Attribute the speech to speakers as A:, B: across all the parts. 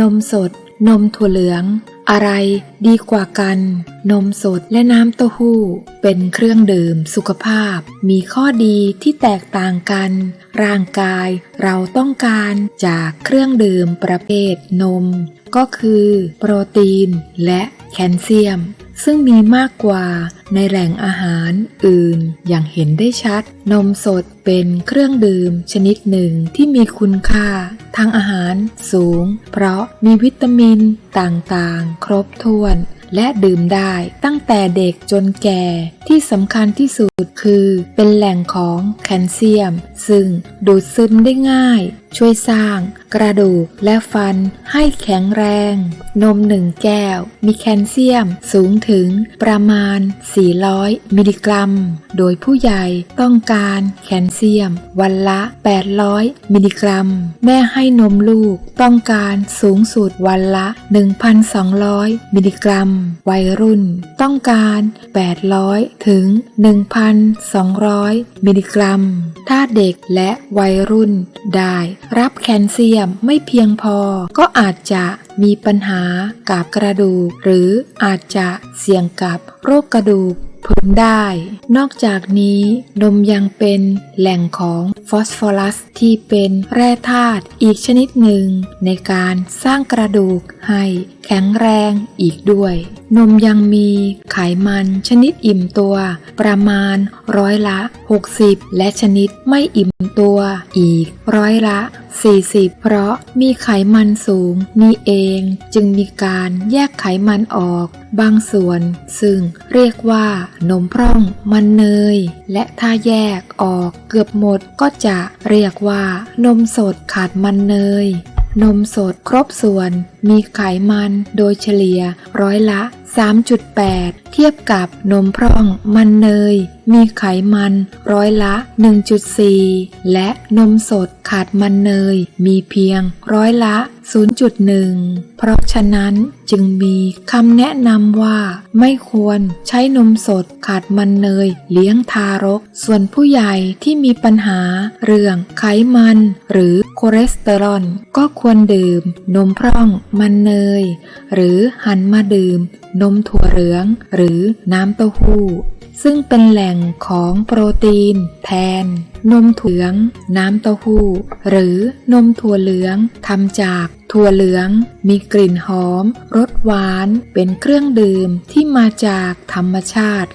A: นมสด นมถั่วเหลือง อะไรดีกว่ากัน นมสดและน้ำเต้าหู้ เป็นเครื่องดื่มสุขภาพ มีข้อดีที่แตกต่างกัน ร่างกายเราต้องการจากเครื่องดื่มประเภทนม ก็คือ โปรตีน และแคลเซียม ซึ่งมีมากกว่าในแหล่งอาหารอื่นอย่างเห็นได้ชัด นมสดเป็นเครื่องดื่มชนิดหนึ่งที่มีคุณค่าทางอาหารสูง เพราะมีวิตามินต่างๆ ครบถ้วนและดื่มได้ตั้งแต่เด็กจนแก่ที่สำคัญที่สุดคือเป็นแหล่งของแคลเซียม ซึ่งดูดซึมได้ง่ายช่วยสร้าง กระดูกและฟันให้แข็งแรง นมหนึ่งแก้ว มีแคลเซียมสูงถึงประมาณ 400 มิลลิกรัม โดยผู้ใหญ่ต้องการแคลเซียม วันละ 800 มิลลิกรัม แม่ให้นมลูกต้องการสูงสุดวันละ 1,200 มิลลิกรัม วัยรุ่นต้องการ 800 ถึง 1,200 มิลลิกรัม ถ้าเด็กและวัยรุ่นได้รับแคลเซียมไม่เพียงพอ ก็อาจจะมีปัญหากับกระดูก หรืออาจจะเสี่ยงกับโรคกระดูกพรุนได้ นอกจากนี้นมยังเป็น แหล่งของฟอสฟอรัสที่เป็นแร่ธาตุอีกชนิดหนึ่ง ในการสร้างกระดูกให้แข็งแรงอีกด้วย นมยังมีไขมันชนิดอิ่มตัว ประมาณร้อยละ 60 และชนิดไม่อิ่มตัวอีกร้อยละ 40 เพราะมีไขมันสูงนี่เองจึงมีการแยกไขมันออก บางส่วน ซึ่งเรียกว่านมพร่องมันเนย และถ้าแยกออกเกือบหมดก็จะเรียกว่านมสดขาดมันเนย นมสดครบส่วน มีไขมันโดยเฉลี่ยร้อยละ 3.8 เทียบกับนมพร่องมันเนย มีไขมันร้อยละ 1.4 และนมสดขาดมันเนย มีเพียงร้อยละ 0.1 เพราะฉะนั้นจึงมีคำแนะนำว่า ไม่ควรใช้นมสดขาดมันเนย เลี้ยงทารก ส่วนผู้ใหญ่ที่มีปัญหาเรื่องไขมัน หรือคอเลสเตอรอลก็ควรดื่ม นมพร่องมันเนย หรือหันมาดื่ม นมถั่วเหลือง หรือน้ำเต้าหู้ ซึ่งเป็นแหล่งของโปรตีนแทนนมถั่วเหลือง น้ำเต้าหู้ หรือนมถั่วเหลืองทำจากถั่วเหลือง มีกลิ่นหอม รสหวาน เป็นเครื่องดื่มที่มาจากธรรมชาติ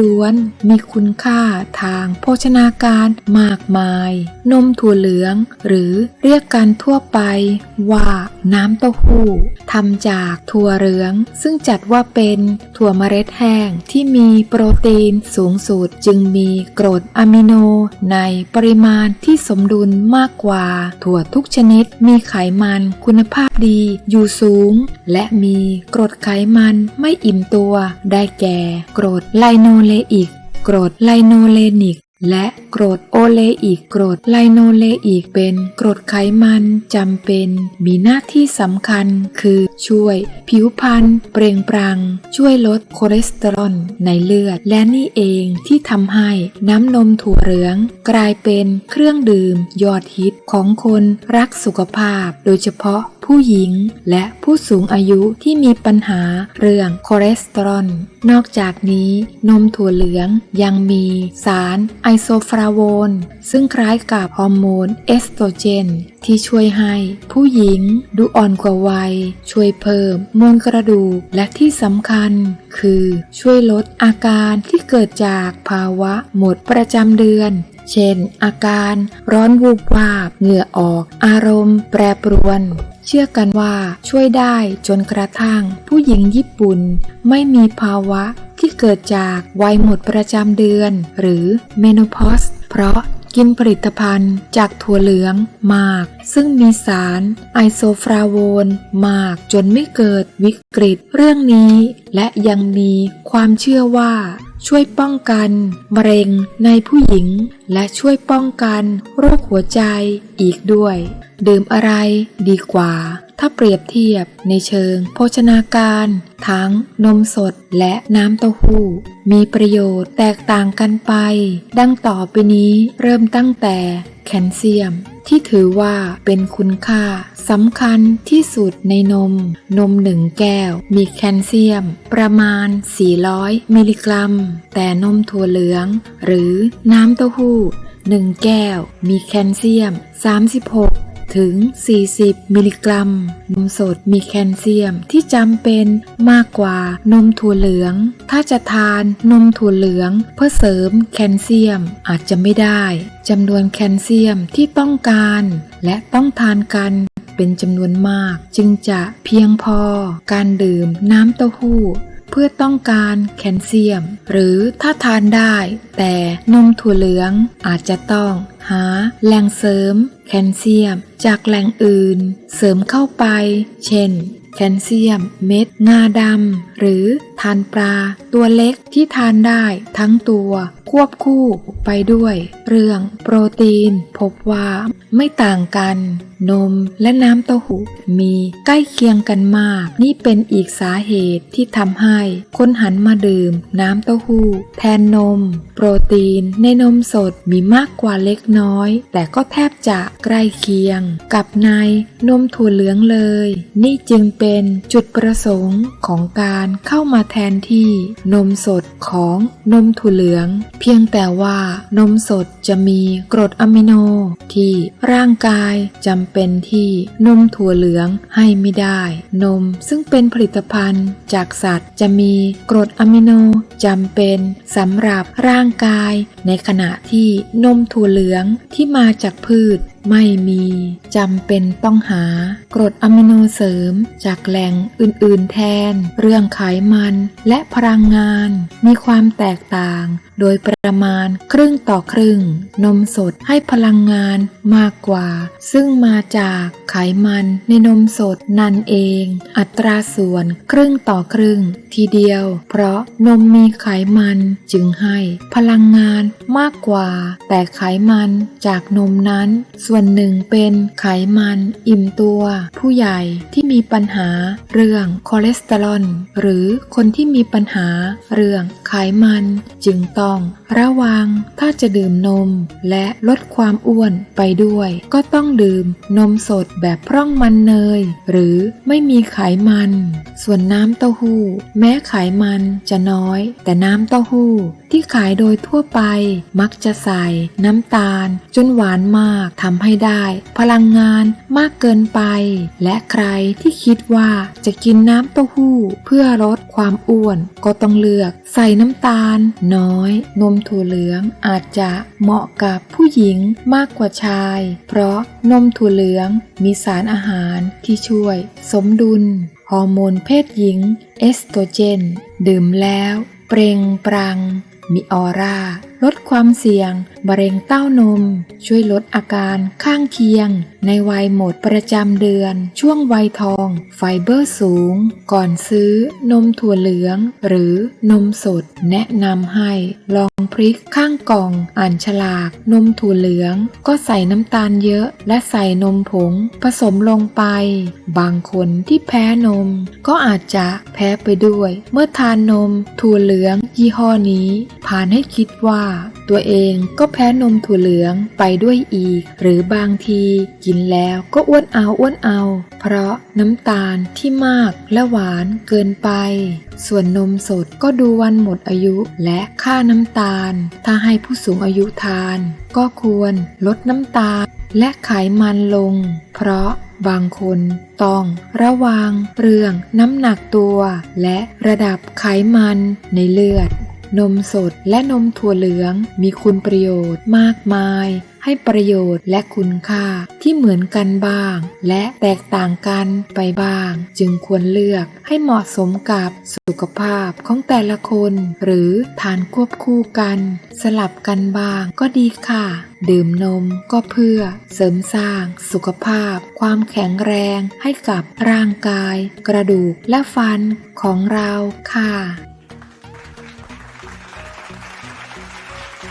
A: ล้วนๆ มีคุณค่าทางโภชนาการมากมาย นมถั่วเหลือง หรือเรียกกันทั่วไปว่าน้ำเต้าหู้ทำจากถั่วเหลือง ซึ่งจัดว่าเป็นถั่วเมล็ดแห้งที่มีโปรตีนสูงสุด จึงมีกรดอะมิโนในปริมาณที่สมดุลมากกว่า ถั่วทุกชนิด มีไขมันคุณภาพดีอยู่สูง และมีกรดไขมันไม่อิ่มตัว ได้แก่ กรดไลโนเลอิก กรดไลโนเลนิก และกรดโอเลอิกกรดไลโนเลอิกเป็นกรดไขมันจำเป็น มีหน้าที่สำคัญคือ ช่วย ผิวพรรณเปล่งปลั่งช่วยลดคอเลสเตอรอลในเลือด และนี่เองที่ทำให้น้ำนมถั่วเหลือง กลายเป็นเครื่องดื่มยอดฮิตของคนรักสุขภาพ โดยเฉพาะ ผู้หญิง และผู้สูงอายุที่มีปัญหาเรื่องคอเลสเตอรอล นอกจากนี้นมถั่วเหลืองยังมีสารไอโซฟลาโวนซึ่งคล้ายกับฮอร์โมนเอสโตรเจน ที่ช่วยให้ผู้หญิงดูอ่อนกว่าวัย ช่วยเพิ่มมวลกระดูกและที่สำคัญ คือช่วยลดอาการที่เกิดจากภาวะหมดประจำเดือนเช่น อาการร้อนวูบวาบ เหงื่อออก อารมณ์แปรปรวนเชื่อกันว่าช่วยได้จนกระทั่ง ผู้หญิงญี่ปุ่นไม่มีภาวะที่เกิดจากวัยหมดประจำเดือน หรือเมโนพอสเพราะ กินผลิตภัณฑ์จากถั่วเหลืองมาก ซึ่งมีสารไอโซฟลาโวนมากจนไม่เกิดวิกฤตเรื่องนี้ และยังมีความเชื่อว่าช่วยป้องกันมะเร็งในผู้หญิง และช่วยป้องกันโรคหัวใจอีกด้วย ดื่มอะไรดีกว่า ถ้าเปรียบเทียบในเชิง โภชนาการ ทั้งนมสดและน้ำเต้าหู้ มีประโยชน์แตกต่างกันไป ดังต่อไปนี้เริ่มตั้งแต่แคลเซียม ที่ถือว่าเป็นคุณค่าสำคัญที่สุดในนม นมหนึ่งแก้ว มีแคลเซียม ประมาณ 400 มิลลิกรัม แต่นมถั่วเหลือง หรือน้ำเต้าหู้ 1 แก้ว มีแคลเซียม 36 ถึง 40 มิลลิกรัม นมสดมีแคลเซียมที่จำเป็นมากกว่านมถั่วเหลือง ถ้าจะทานนมถั่วเหลือง เพื่อเสริมแคลเซียมอาจจะไม่ได้จำนวนแคลเซียมที่ต้องการ และต้องทานกันเป็นจำนวนมาก จึงจะเพียงพอการดื่มน้ำเต้าหู้เพื่อต้องการแคลเซียม หรือถ้าทานได้ แต่นมถั่วเหลืองอาจจะต้องหาแหล่งเสริม แคลเซียม จากแหล่งอื่น เสริมเข้าไป เช่น แคลเซียม เม็ด งาดำ หรือทานปลา ตัวเล็กที่ทานได้ทั้งตัว ควบคู่ไปด้วย เรื่องโปรตีน พบว่าไม่ต่างกัน นมและน้ำเต้าหู้มีใกล้เคียงกันมาก นี่เป็นอีกสาเหตุที่ทำให้คนหันมาดื่ม น้ำเต้าหู้แทนนม โปรตีนในนมสดมีมากกว่าเล็กน้อย แต่ก็แทบจะใกล้เคียง กับในนมถั่วเหลืองเลย นี่จึงเป็นจุดประสงค์ของการเข้ามาแทนที่นมสดของนมถั่วเหลือง เพียงแต่ว่านมสดจะมีกรดอะมิโน ที่ร่างกายจำเป็นที่นมถั่วเหลืองให้ไม่ได้ นมซึ่งเป็นผลิตภัณฑ์จากสัตว์จะมีกรดอะมิโนจำเป็นสำหรับร่างกาย ในขณะที่นมถั่วเหลืองที่มาจากพืชไม่มีจำเป็นต้องหากรดอะมิโนเสริม จากแหล่งอื่น ๆ แทน เรื่องไขมันและพลังงาน มีความแตกต่าง โดยประมาณครึ่งต่อครึ่ง นมสดให้พลังงานมากกว่า ซึ่งมาจากไขมันในนมสดนั่นเอง อัตราส่วนครึ่งต่อครึ่ง ทีเดียว เพราะนมมีไขมันจึงให้พลังงานมากกว่า แต่ไขมันจากนมนั้น ส่วนหนึ่งเป็นไขมันอิ่มตัว ผู้ใหญ่ที่มีปัญหาเรื่องคอเลสเตอรอลหรือคนที่มีปัญหาเรื่อง ไขมันจึงต้องระวังถ้าจะดื่มนมและลดความอ้วนไปด้วย ก็ต้องดื่มนมสดแบบพร่องมันเนย หรือไม่มีไขมัน ส่วนน้ำเต้าหู้ แม้ไขมันจะน้อย แต่น้ำเต้าหู้ ที่ขายโดยทั่วไปมักจะใส่น้ำตาล จนหวานมากทำให้ได้ พลังงานมากเกินไป และใครที่คิดว่าจะกินน้ำเต้าหู้เพื่อลดความอ้วนก็ต้องเลือก ใส่น้ำตาล น้อย นมถั่วเหลืองอาจจะเหมาะกับผู้หญิงมากกว่าชาย เพราะนมถั่วเหลืองมีสารอาหารที่ช่วย สมดุลฮอร์โมนเพศหญิง เอสโตรเจน ดื่มแล้ว เปล่งปรัง มีออร่า ลดความเสี่ยงมะเร็งเต้านม ช่วยลดอาการข้างเคียง ในวัยหมดประจำเดือน ช่วงวัยทอง ไฟเบอร์สูง ก่อนซื้อนมถั่วเหลือง หรือนมสด แนะนำให้ลองพริกข้างกล่องอ่านฉลาก นมถั่วเหลือง ก็ใส่น้ำตาลเยอะ และใส่นมผง ผสมลงไป บางคนที่แพ้นม ก็อาจจะแพ้ไปด้วย เมื่อทานนมถั่วเหลือง ยี่ห้อนี้ผ่านให้คิดว่า ตัวเองก็แพ้นมถั่วเหลืองไปด้วยอีก หรือบางทีกิกินแล้วก็อ้วนเอาอ้วนเอา เพราะน้ำตาลที่มากและหวานเกินไป ส่วนนมสดก็ดูวันหมดอายุและค่าน้ำตาล ถ้าให้ผู้สูงอายุทาน ก็ควรลดน้ำตาลและไขมันลง เพราะบางคนต้องระวังเรื่องน้ำหนักตัว และระดับไขมันในเลือด นมสดและนมถั่วเหลืองมีคุณประโยชน์มากมาย ให้ประโยชน์และคุณค่าที่เหมือนกันบ้าง และแตกต่างกันไปบ้าง จึงควรเลือกให้เหมาะสมกับสุขภาพของแต่ละคน หรือทานควบคู่กัน สลับกันบ้างก็ดีค่ะ ดื่มนมก็เพื่อเสริมสร้างสุขภาพ ความแข็งแรงให้กับร่างกาย กระดูกและฟันของเราค่ะ